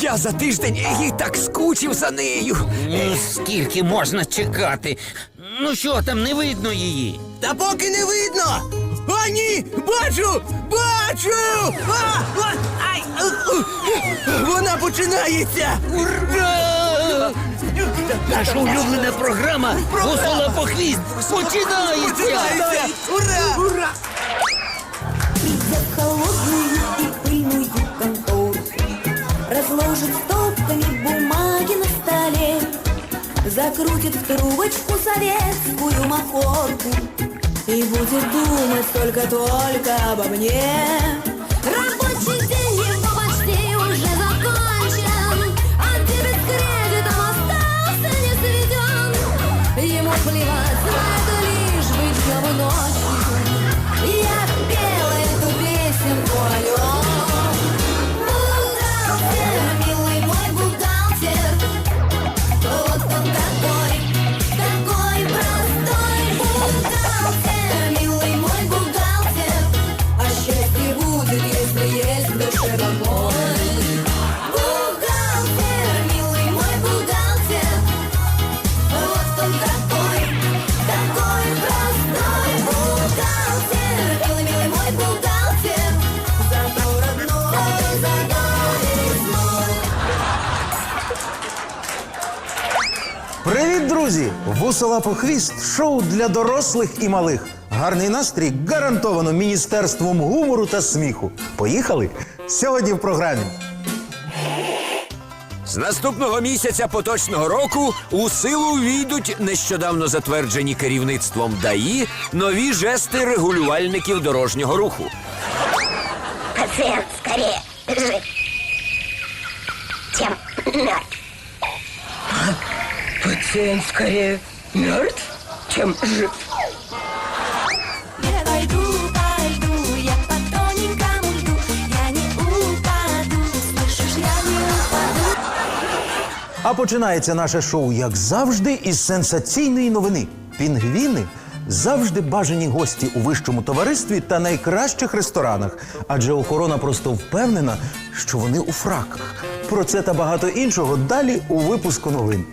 Я за тиждень і так скучив за нею. Ну, скільки можна чекати? Ну що там, не видно її? Та поки не видно. А ні! Бачу! Бачу! А, а, ай, Вона починається! Ура! Наша улюблена програма «Гусола по хвіст» починається! Починається! Ура! Ура! Разложит стопками бумаги на столе. Закрутит в трубочку советскую махорку. И будет думать только-только обо мне. Рабочий день его почти уже закончен. А дебет кредитом остался не сведен. Ему плевать на это лишь бы днем друзі! Вусола по хвіст шоу для дорослих і малих. Гарний настрій гарантовано міністерством гумору та сміху. Поїхали? Сьогодні в програмі. З наступного місяця поточного року у силу війдуть нещодавно затверджені керівництвом ДАІ нові жести регулювальників дорожнього руху. Пациент скорее жив, чем мертв. Пациент скорее мертв, чем жив. А починається наше шоу, як завжди, із сенсаційної новини. Пінгвіни завжди бажані гості у вищому товаристві та найкращих ресторанах, адже охорона просто впевнена, що вони у фраках. Про це та багато іншого далі у випуску новин.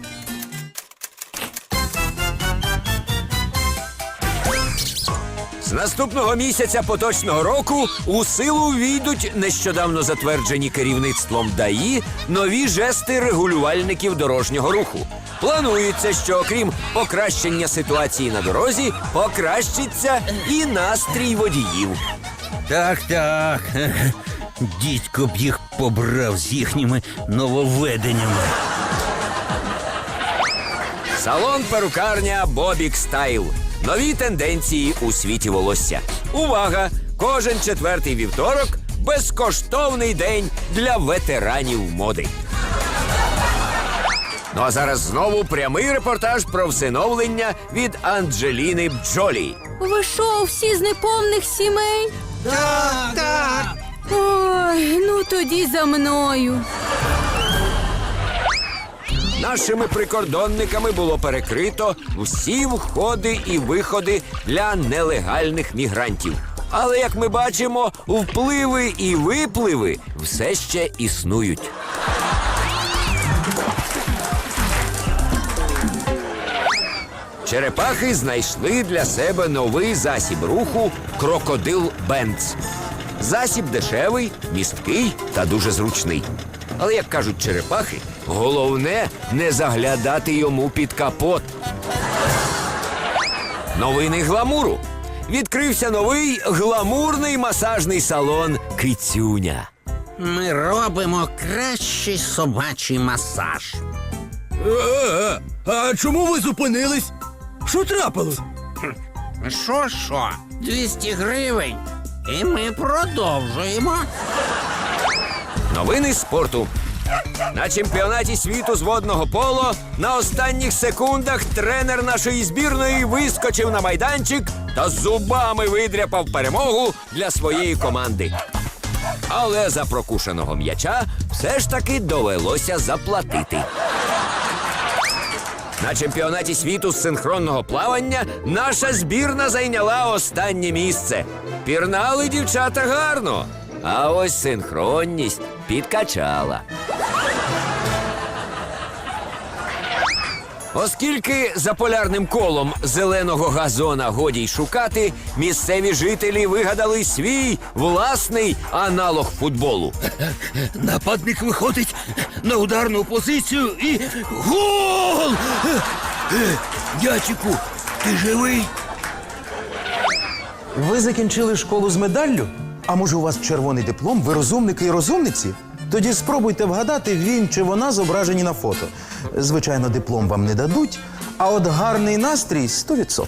З наступного місяця поточного року у силу війдуть нещодавно затверджені керівництвом ДАІ нові жести регулювальників дорожнього руху. Планується, що окрім покращення ситуації на дорозі, покращиться і настрій водіїв. Так, так. Дідько б їх побрав з їхніми нововведеннями. Салон перукарня Бобік Стайл. Нові тенденції у світі волосся. Увага! Кожен четвертий вівторок безкоштовний день для ветеранів моди. Ну а зараз знову прямий репортаж про всиновлення від Анджеліни Бджолі. Ви що, всі з неповних сімей? Так, так. Ой, ну тоді за мною. Нашими прикордонниками було перекрито всі входи і виходи для нелегальних мігрантів. Але як ми бачимо, впливи і випливи все ще існують. Черепахи знайшли для себе новий засіб руху крокодил Бенц. Засіб дешевий, місткий та дуже зручний. Але, як кажуть черепахи, головне не заглядати йому під капот. Новини гламуру. Відкрився новий гламурний масажний салон Кицюня. Ми робимо кращий собачий масаж. Е, А чому ви зупинились? Що трапилось? Що, що? 200 гривень. І ми продовжуємо. Новини спорту. На чемпіонаті світу з водного поло на останніх секундах тренер нашої збірної вискочив на майданчик та зубами видряпав перемогу для своєї команди. Але за прокушеного м'яча все ж таки довелося заплатити. На чемпіонаті світу з синхронного плавання наша збірна зайняла останнє місце. Пірнали дівчата гарно, а ось синхронність підкачала. Оскільки за полярним колом зеленого газона годі й шукати, місцеві жителі вигадали свій власний аналог футболу. Нападник виходить на ударну позицію і гол! Дячику, ти живий? Ви закінчили школу з медаллю? А може, у вас червоний диплом? Ви розумники і розумниці? Тоді спробуйте вгадати, він чи вона зображені на фото. Звичайно, диплом вам не дадуть, а от гарний настрій 100%.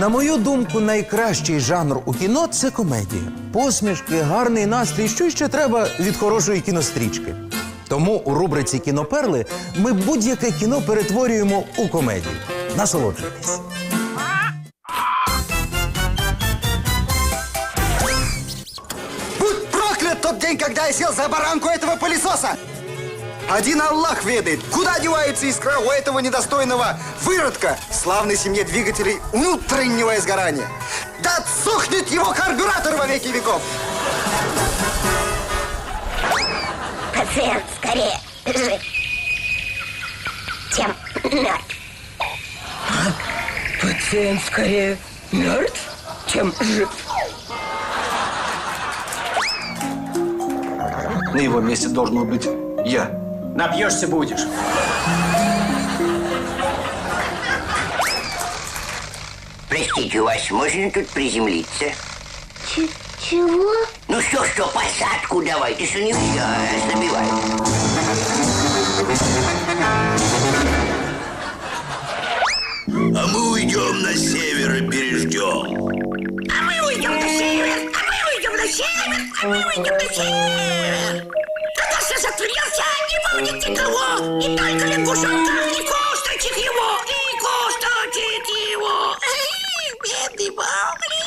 На мою думку, найкращий жанр у кіно це комедія. Посмішки, гарний настрій, що ще треба від хорошої кінострічки. Тому у рубриці Кіноперли ми будь-яке кіно перетворюємо у комедію. Насолоджуйтесь. Будь проклят тот день, когда я сел за баранку этого пылесоса! Один Аллах ведает, куда девается искра у этого недостойного выродка в славной семье двигателей внутреннего изгорания. Да отсохнет его карбюратор во веки веков! Пациент скорее жив, чем мертв. Пациент скорее мертв, чем жив. На его месте должен был быть я. Напьешься будешь. Простите, у вас можно тут приземлиться? Чего? Ну что, что, посадку давай, ты что не все забивай. А мы уйдем на север и переждем. А мы уйдем на север, а мы уйдем на север, а мы уйдем на север. Будет никого, и только лягушонка, и косточек его, и косточек его. Бедный Баугли.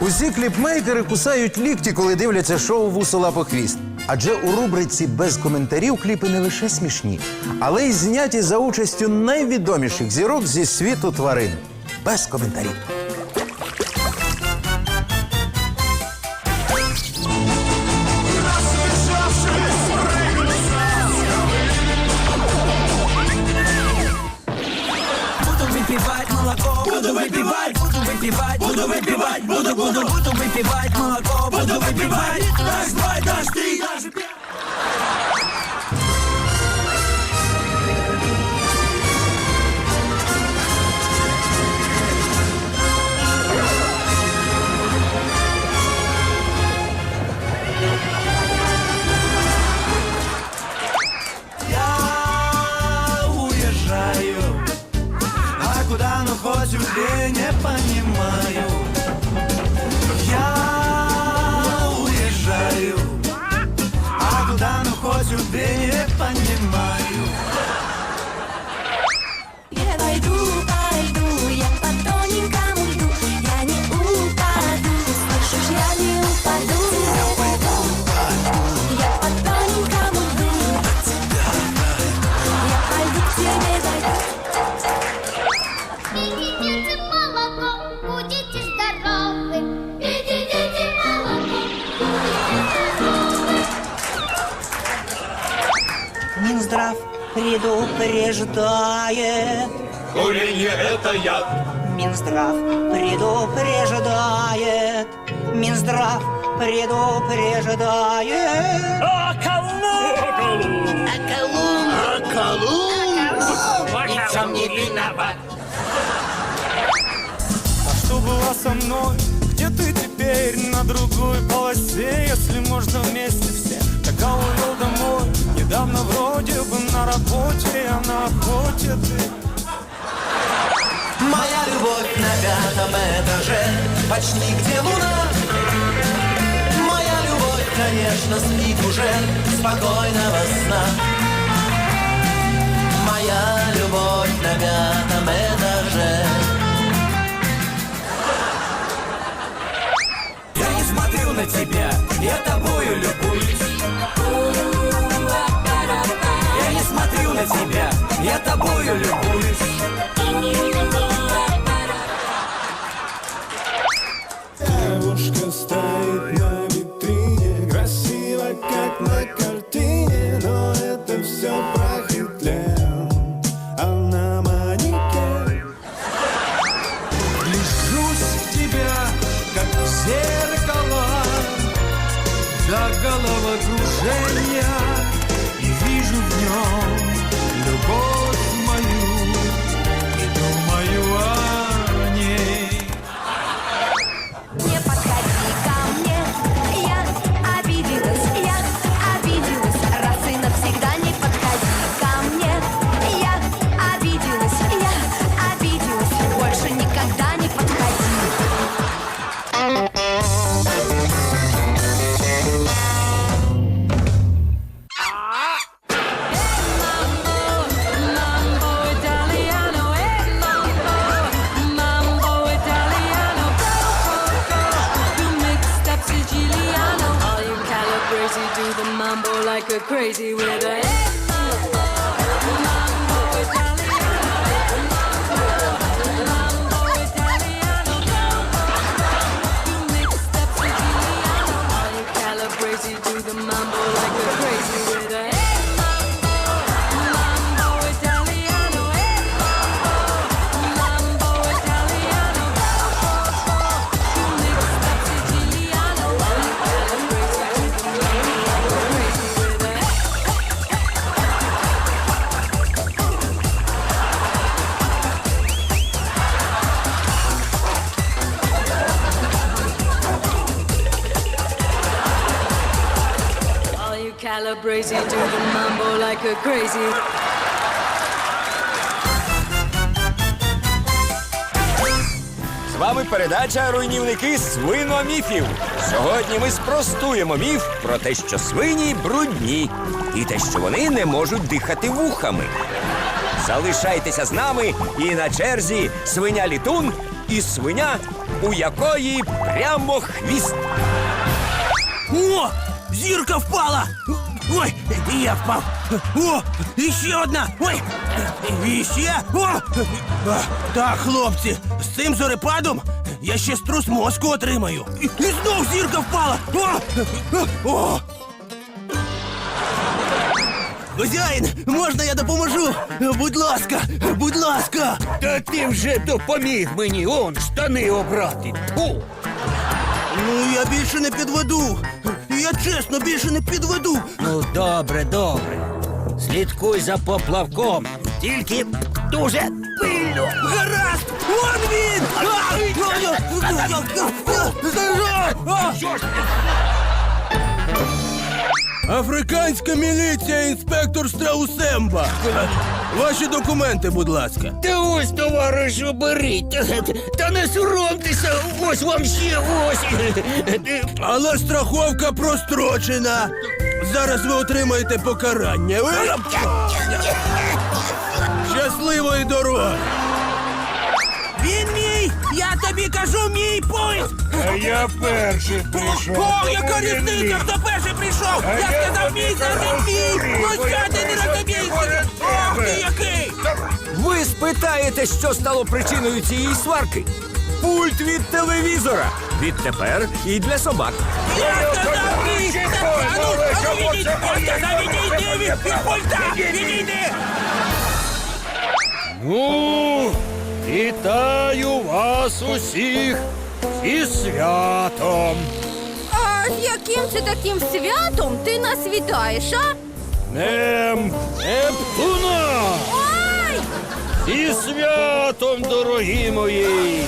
Усі кліпмейкери кусають лікті, коли дивляться шоу «Вусола по хвіст. Адже у рубриці без коментарів кліпи не лише смішні, але й зняті за участю найвідоміших зірок зі світу тварин. Без коментарів. выпивать молоко, буду выпивать. Минздрав предупреждает. Курение это яд. Минздрав предупреждает. Минздрав предупреждает. А Колумб! А что было со мной? Где ты теперь на другой полосе? Если можно вместе все, когда увел домой Недавно вроде бы на работе, а на охоте ты Моя любовь на пятом этаже, почти где луна. Моя любовь, конечно, спит уже спокойного сна. Моя любовь на пятом 有。Do the mambo like a crazy with a like a crazy. З вами передача Руйнівники свиноміфів. Сьогодні ми спростуємо міф про те, що свині брудні, і те, що вони не можуть дихати вухами. Залишайтеся з нами і на черзі свиня літун і свиня, у якої прямо хвіст. О! Зірка впала! Ой, і я впав. О, і ще одна. Ой, і ще. О! Так, хлопці, з цим зорепадом я ще струс мозку отримаю. І, знов зірка впала. О! О! Хазяїн, можна я допоможу? Будь ласка, будь ласка. Та ти вже допоміг мені, он штани обрати. О! Ну, я більше не підведу. Я чесно більше не підведу. Ну, добре, добре. Слідкуй за поплавком. Тільки дуже пильно. Гаразд! Вон він! Африканська міліція, інспектор Страусемба. Ваші документи, будь ласка. Та ось, товаришу, беріть. Та не соромтеся, ось вам ще ось. Але страховка прострочена. Зараз ви отримаєте покарання. Щасливої дороги! Він мій! Я тобі кажу, мій поїзд! А я перший О, яка різниця, хто перший прийшов! Я сказав мій, значить мій! Ну ти не розумієшся? Ох ти який! Ви спитаєте, що стало причиною цієї сварки? Пульт від телевізора. Відтепер і для собак. Я сказав ну, ну відійди! Я сказав відійди від від пульта! Відійди! Ну, вітаю вас усіх зі святом. А яким це таким святом ти нас вітаєш, а? Днем Нептуна! І святом, дорогі мої!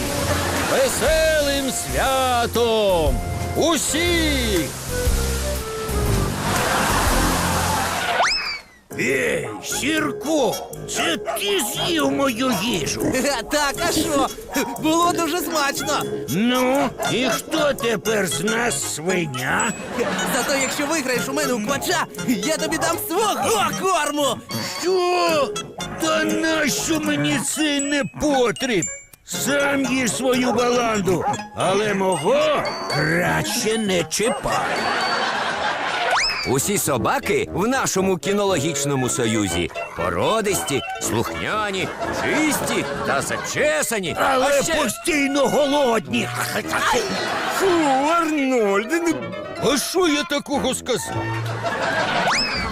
Веселим святом! Усіх! Ей, Сірко, це ти з'їв мою їжу. Так, а що? Було дуже смачно. Ну, і хто тепер з нас свиня? Зато якщо виграєш у мене у квача, я тобі дам свого корму. Що? Та нащо мені цей непотріб? Сам їж свою баланду, але мого краще не чіпай. Усі собаки в нашому кінологічному союзі породисті, слухняні, чисті та зачесані. Але а ще... постійно голодні. Фу, Арнольд, а що я такого сказав?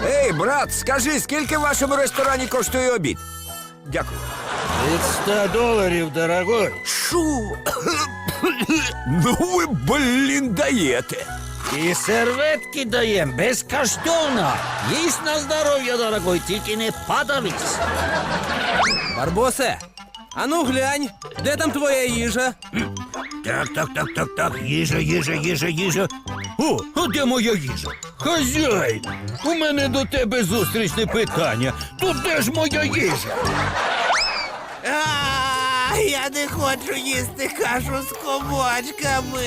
Ей, брат, скажи, скільки в вашому ресторані коштує обід? Дякую. Від 100 доларів, дорогой. Шу. ну ви, блін, даєте. І серветки даєм безкоштовно. Їсть на здоров'я, дорогой, тільки не падались. Барбосе, а ну глянь, де там твоя їжа? Так, так, так, так, так. Їжа, їжа, їжа, їжа. О, а де моя їжа? Хазяїн, у мене до тебе зустрічне питання. Тут де ж моя їжа? А, я не хочу їсти кашу з комочками.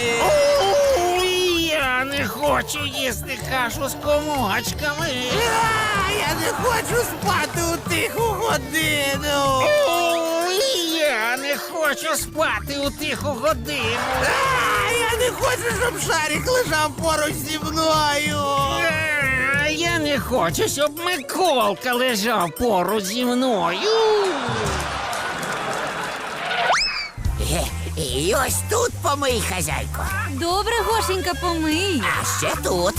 Я не хочу їсти кашу з комочками. А, я не хочу спати у тиху годину. Я не хочу спати у тиху годину. А, я не хочу, щоб шарик лежав поруч зі мною. А, Я не хочу, щоб Миколка лежав поруч зі мною. І ось тут помий, хазяйко. Добре, Гошенька, помий. А ще тут.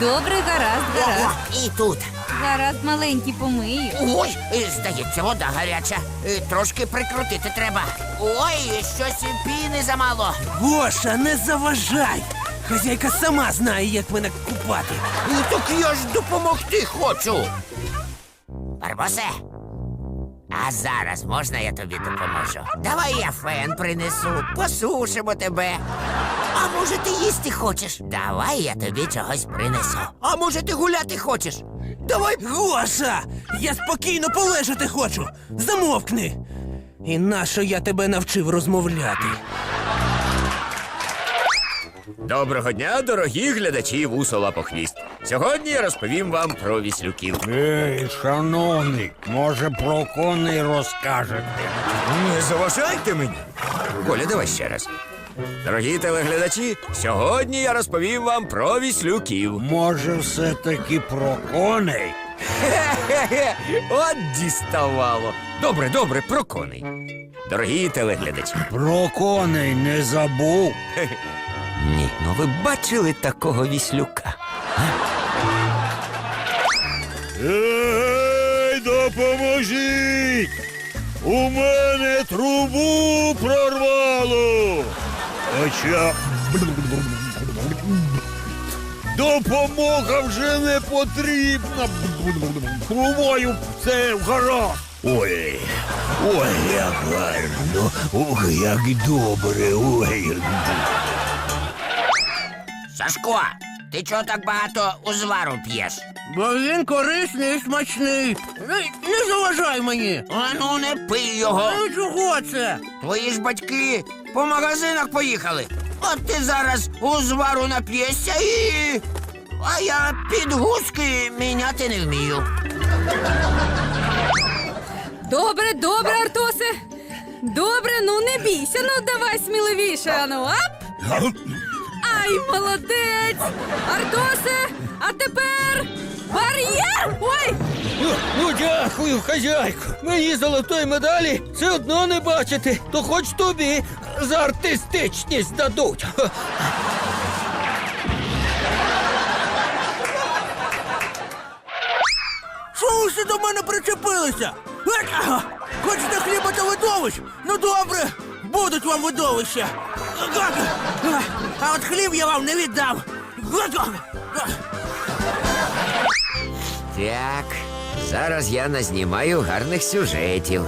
Добре, гаразд, О, гаразд. і тут. Гаразд, маленький, помий. Ой, е, здається, вода гаряча. Е, Трошки прикрутити треба. Ой, щось піни замало. Гоша, не заважай. Хазяйка сама знає, як мене купати. Ну, так я ж допомогти хочу. Барбосе. А зараз можна я тобі допоможу? Давай я фен принесу, посушимо тебе. А може ти їсти хочеш? Давай я тобі чогось принесу. А може ти гуляти хочеш? Давай. Гоша, я спокійно полежати хочу. Замовкни. І нащо я тебе навчив розмовляти? Доброго дня, дорогі глядачі вусо лапохвіст. Сьогодні я розповім вам про віслюків. Ей, шановний, може про коней розкажете? Не заважайте мені. Коля, давай ще раз. Дорогі телеглядачі, сьогодні я розповім вам про віслюків. Може, все-таки про коней? Хе-хе-хе, от діставало. Добре, добре, про коней. Дорогі телеглядачі. Про коней не забув. Ні, ну ви бачили такого віслюка? Ей, допоможіть! У мене трубу прорвало. Хоча допомога вже не потрібна. Трубою все гаразд. Ой, ой, як гарно, ох, як добре, ой. Сашко, ти чого так багато узвару п'єш? Бо він корисний і смачний. Не, не заважай мені. А ну не пий його. Ну чого це? Твої ж батьки по магазинах поїхали. От ти зараз узвару нап'єшся і. А я підгузки міняти не вмію. Добре, добре, Артосе. Добре, ну не бійся, ну давай сміливіше, ану, ап! Ай, молодець! Артосе, а тепер бар'єр! Ой! Ну, дякую, хазяйко. Мені золотої медалі все одно не бачити, то хоч тобі за артистичність дадуть. Що ви ще до мене причепилися? Ек, ага. Хочете хліба та видовищ? Ну добре, будуть вам видовища. А от хліб я вам не віддам. Гак. Так, зараз я назнімаю гарних сюжетів.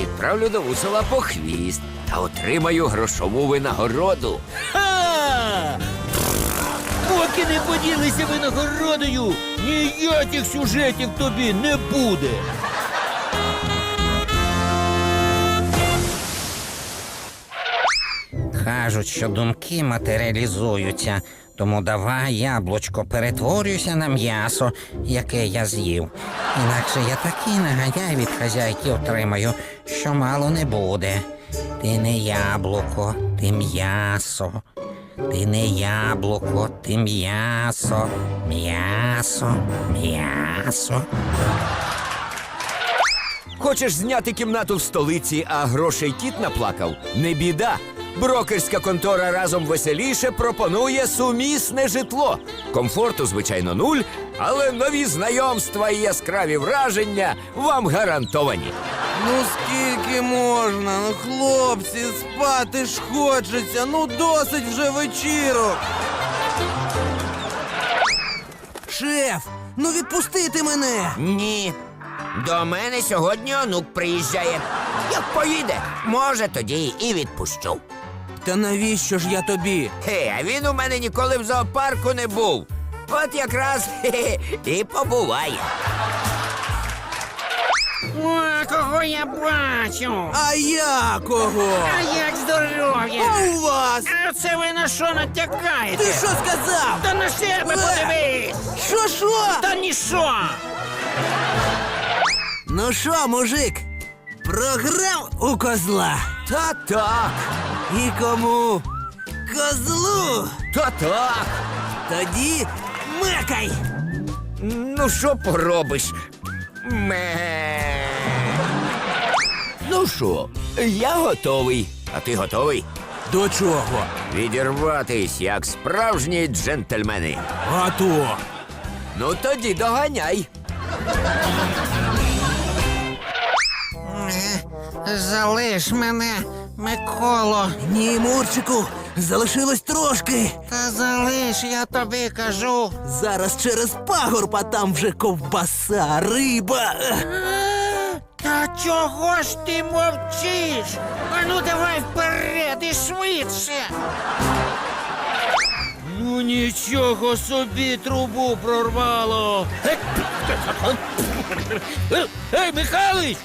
Відправлю до вусила по хвіст та отримаю грошову винагороду. Ха! Поки не поділися винагородою, ніяких сюжетів тобі не буде. Кажуть, що думки матеріалізуються, тому давай, яблучко, перетворюйся на м'ясо, яке я з'їв. Інакше я такий нагадяй від хазяйки отримаю, що мало не буде. Ти не яблуко, ти м'ясо. Ти не яблуко, ти м'ясо. М'ясо, м'ясо. Хочеш зняти кімнату в столиці, а грошей кіт наплакав? Не біда. Брокерська контора разом веселіше пропонує сумісне житло. Комфорту, звичайно, нуль, але нові знайомства і яскраві враження вам гарантовані. Ну скільки можна? Ну, хлопці, спати ж хочеться. Ну досить вже вечірок. Шеф, ну відпустити мене. Ні. До мене сьогодні онук приїжджає. Як поїде, може тоді і відпущу. Та навіщо ж я тобі? Хе, а він у мене ніколи в зоопарку не був. От якраз хе-хе, і побуває. О, кого я бачу? А я кого? А як здоров'я? А у вас? А це ви на що натякаєте? Ти що сказав? Та на себе Е! подивись! Що що? Та ніщо! Ну що, мужик? Програв у козла. Та так, І кому? Козлу. та так. Тоді мекай. Ну що поробиш? Ме. Ну що, я готовий. А ти готовий? До чого? Відірватись, як справжні джентльмени. А то. Ну тоді доганяй. Залиш мене, Миколо. Ні, Мурчику, залишилось трошки. Та залиш, я тобі кажу. Зараз через пагорб, а там вже ковбаса, риба. Та чого ж ти мовчиш? А ну давай вперед і швидше. Ну нічого собі трубу прорвало. Ей, Михайлович!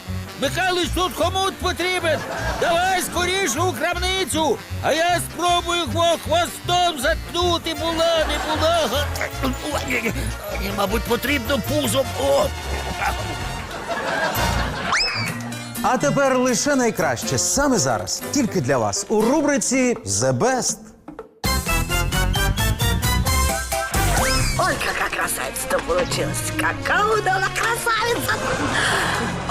Михайлович, тут комут потрібен. Давай скоріше у крамницю, а я спробую його хвостом заткнути, була, не була. Ой, Мабуть, потрібно пузом. О! А тепер лише найкраще саме зараз, тільки для вас у рубриці The Best. Ой, какая красавица-то получилась. Какая удала красавица.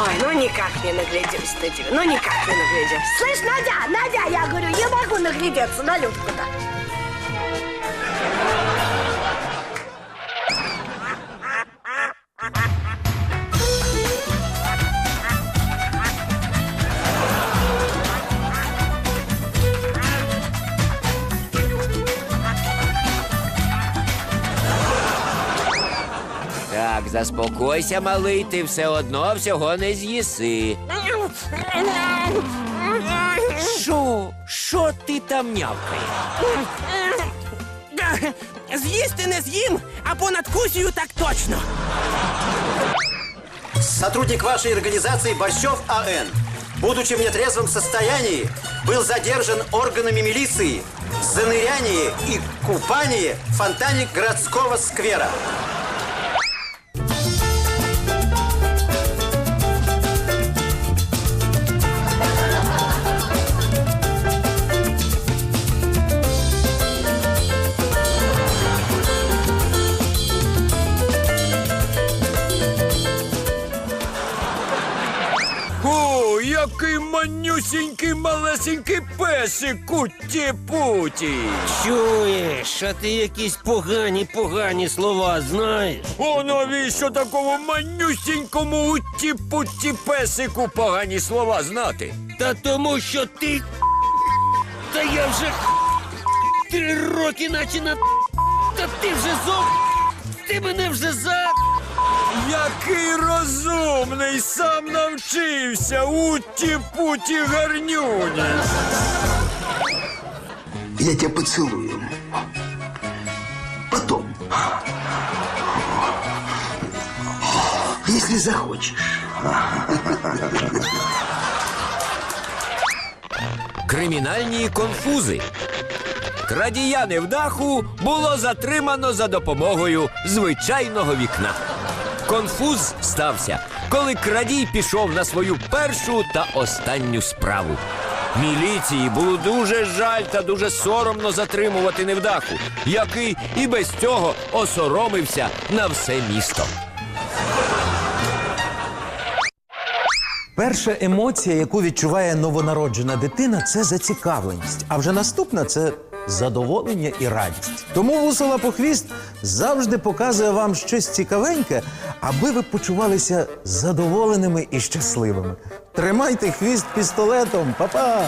Ой, ну никак не наглядимся на тебя. Ну никак не наглядимся. Слышь, Надя, Надя, я говорю, не могу наглядеться на Людку-то. заспокойся, малий, ти все одно всього не з'їси. Що? Що ти там нявкаєш? З'їсти не з'їм, а понад кусію так точно. Сотрудник вашей организации Борщев А.Н., будучи в нетрезвом состоянии, был задержан органами милиции за ныряние и купание в фонтане городского сквера. Який манюсінький малесенький песик куті-путі. Чуєш, що ти якісь погані, погані слова знаєш? О, навіщо такому манюсінькому уті-путі песику погані слова знати? Та тому, що ти. Та я вже три роки наче на. Та ти вже зов. Ти мене вже за. Який розумний, сам навчився. Утті-путі гарнюні. Я тебя поцелую. Потом. Если захочешь. Кримінальні конфузи. Крадія невдаху було затримано за допомогою звичайного вікна. Конфуз стався, коли крадій пішов на свою першу та останню справу. Міліції було дуже жаль та дуже соромно затримувати невдаху, який і без цього осоромився на все місто. Перша емоція, яку відчуває новонароджена дитина, це зацікавленість. А вже наступна це задоволення і радість. Тому вусова похвіст завжди показує вам щось цікавеньке, аби ви почувалися задоволеними і щасливими. Тримайте хвіст пістолетом, па-па!